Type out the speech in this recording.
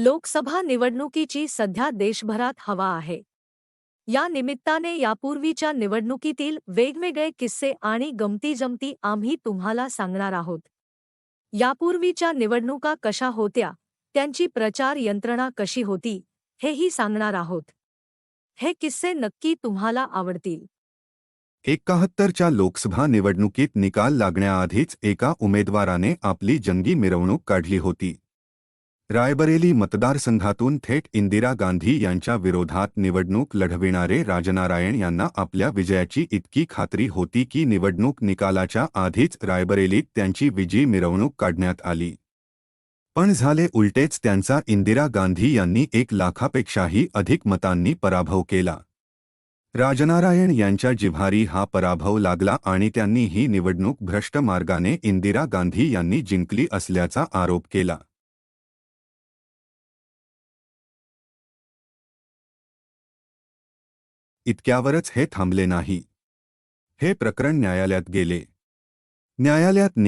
लोकसभा निवडणुकीची सध्या देशभरात हवा आहे. या निमित्ताने यापूर्वीच्या निवडणुकीतील वेगवेगळे किस्से आणि गमतीजमती आम्ही तुम्हाला सांगणार आहोत. यापूर्वीच्या निवडणुका कशा होत्या त्यांची प्रचार यंत्रणा कशी होती हेही सांगणार आहोत. हे किस्से नक्की तुम्हाला आवडतील. एकाहत्तरच्या लोकसभा निवडणुकीत निकाल लागण्याआधीच एका उमेदवाराने आपली जंगी मिरवणूक काढली होती. रायबरेली मतदारसंघातून थेट इंदिरा गांधी यांच्या विरोधात निवडणूक लढविणारे राजनारायण यांना आपल्या विजयाची इतकी खात्री होती की निवडणूक निकालाच्या आधीच रायबरेलीत त्यांची विजयी मिरवणूक काढण्यात आली. पण झाले उलटेच त्यांचा इंदिरा गांधी यांनी एक लाखापेक्षाही अधिक मतांनी पराभव केला. राजनारायण यांच्या जिव्हारी हा पराभव लागला आणि त्यांनी ही निवडणूक भ्रष्ट मार्गाने इंदिरा गांधी यांनी जिंकली असल्याचा आरोप केला. इतक्यावरच हे थांबले नाही. हे प्रकरण न्यायालयात गेले. न्यायालयात